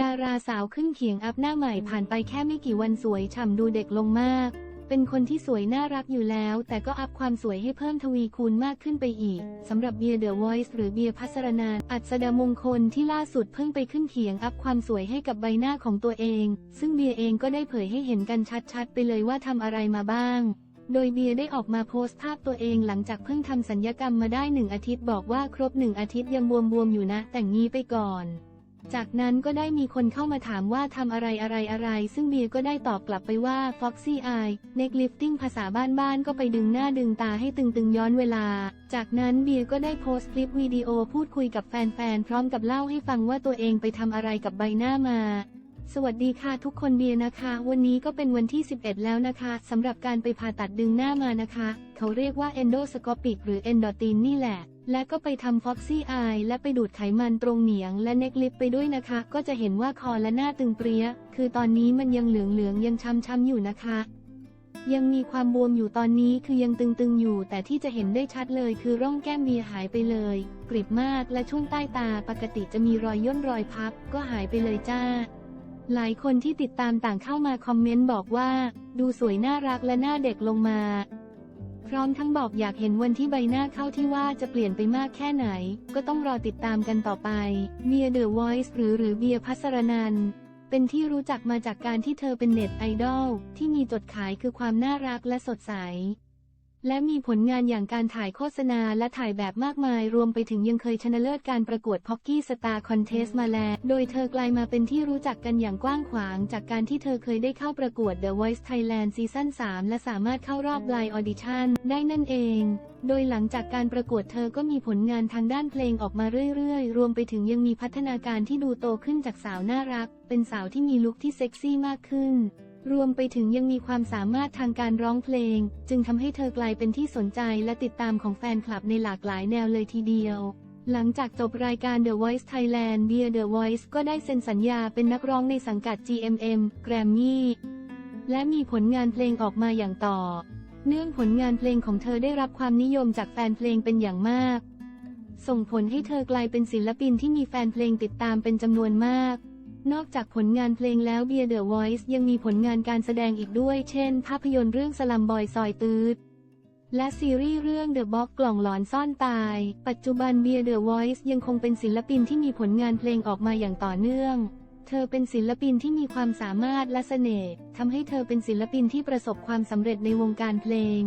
ดาราสาวขึ้นเขียงอัพหน้าใหม่ผ่านไปแค่ไม่กี่วันสวยฉ่ำดูเด็กลงมาก เป็นคนที่สวยน่ารักอยู่แล้ว แต่ก็อัพความสวยให้เพิ่มทวีคูณมากขึ้นไปอีกสำหรับเบียร์เดอะวอยซ์หรือเบียร์พัสรนานอัศดามงคลที่ล่าสุดเพิ่งไปขึ้นเขียงอัพความสวยให้กับใบหน้าของตัวเอง ซึ่งเบียร์เองก็ได้เผยให้เห็นกันชัดๆ ไปเลยว่าทำอะไรมาบ้างโดยเบียร์ได้ออกมาโพสต์ภาพตัวเองหลังจากเพิ่งทำสัญญกรรมมาได้หนึ่งอาทิตย์บอกว่าครบหนึ่งอาทิตย์ยังบวมๆอยู่นะ แต่งงี้ไปก่อน จากนั้นก็ได้มีคนเข้ามาถามว่าทำอะไรอะไรอะไร ซึ่งเบียร์ก็ได้ตอบกลับไปว่า Foxy Eye Neck Lifting ภาษาบ้านๆก็ไปดึงหน้าดึงตาให้ตึงๆย้อนเวลา จากนั้นเบียร์ก็ได้โพสต์คลิปวิดีโอพูดคุยกับแฟนๆ พร้อมกับเล่าให้ฟังว่าตัวเองไปทำอะไรกับใบหน้ามาสวัสดีค่ะทุกคนเบียร์นะคะ วันนี้ก็เป็นวันที่ 11 แล้วนะคะสำหรับการไปผ่าตัดดึงหน้ามานะคะ เขาเรียกว่า endoscopic หรือ endotine นี่แหละ และก็ไปทำ foxy eye และไปดูดไขมันตรงเหนียงและเน็กลิปไปด้วยนะคะ ก็จะเห็นว่าคอและหน้าตึงเปรี้ย คือตอนนี้มันยังเหลืองๆยังช้ำๆอยู่นะคะ ยังมีความบวมอยู่ตอนนี้คือยังตึงๆอยู่ แต่ที่จะเห็นได้ชัดเลยคือร่องแก้มเบียหายไปเลย กริบมากและช่วงใต้ตาปกติจะมีรอยย่นรอยพับ ก็หายไปเลยจ้า หลายคนที่ติดตามต่างเข้ามาคอมเมนต์บอกว่า ดูสวยน่ารักและหน้าเด็กลงมา พร้อมทั้งบอกอยากเห็นวันที่ใบหน้าเข้าที่ว่าจะเปลี่ยนไปมากแค่ไหน ก็ต้องรอติดตามกันต่อไป เมียเดอะวอยซ์หรือหรือเบียพัสรนันเป็นที่รู้จักมาจากการที่เธอเป็นเน็ตไอดอลที่มีจดขายคือความน่ารักและสดใส และมีผลงานอย่างการถ่ายโฆษณาและถ่ายแบบมากมาย รวมไปถึงยังเคยชนะเลิศการประกวด Pocky Star Contest มาแล้ว โดยเธอกลายมาเป็นที่รู้จักกันอย่างกว้างขวาง จากการที่เธอเคยได้เข้าประกวด The Voice Thailand ซีซั่น3 และสามารถเข้ารอบ Blind Audition ได้นั่นเอง โดยหลังจากการประกวดเธอก็มีผลงานทางด้านเพลงออกมาเรื่อยๆ รวมไปถึงยังมีพัฒนาการที่ดูโตขึ้นจากสาวน่ารัก เป็นสาวที่มีลุคที่เซ็กซี่มากขึ้น รวมไปถึงยังมีความสามารถทางการร้องเพลง จึงทำให้เธอกลายเป็นที่สนใจและติดตามของแฟนคลับในหลากหลายแนวเลยทีเดียว หลังจากจบรายการ The Voice Thailand เบีย The Voice ก็ได้เซ็นสัญญาเป็นนักร้องในสังกัด GMM Grammy และมีผลงานเพลงออกมาอย่างต่อ เนื่องผลงานเพลงของเธอได้รับความนิยมจากแฟนเพลงเป็นอย่างมาก ส่งผลให้เธอกลายเป็นศิลปินที่มีแฟนเพลงติดตามเป็นจำนวนมาก นอกจากผลงานเพลงแล้วเบียร์เดอะวอยซ์ยังมีผลงานการแสดงอีกด้วย เช่น ภาพยนตร์เรื่องสลัมบอยซอยตืด และซีรีส์เรื่อง The Box กล่องหลอนซ่อนตาย ปัจจุบันเบียร์เดอะวอยซ์ยังคงเป็นศิลปินที่มีผลงานเพลงออกมาอย่างต่อเนื่อง เธอเป็นศิลปินที่มีความสามารถและเสน่ห์ทำให้เธอเป็นศิลปินที่ประสบความสำเร็จในวงการเพลง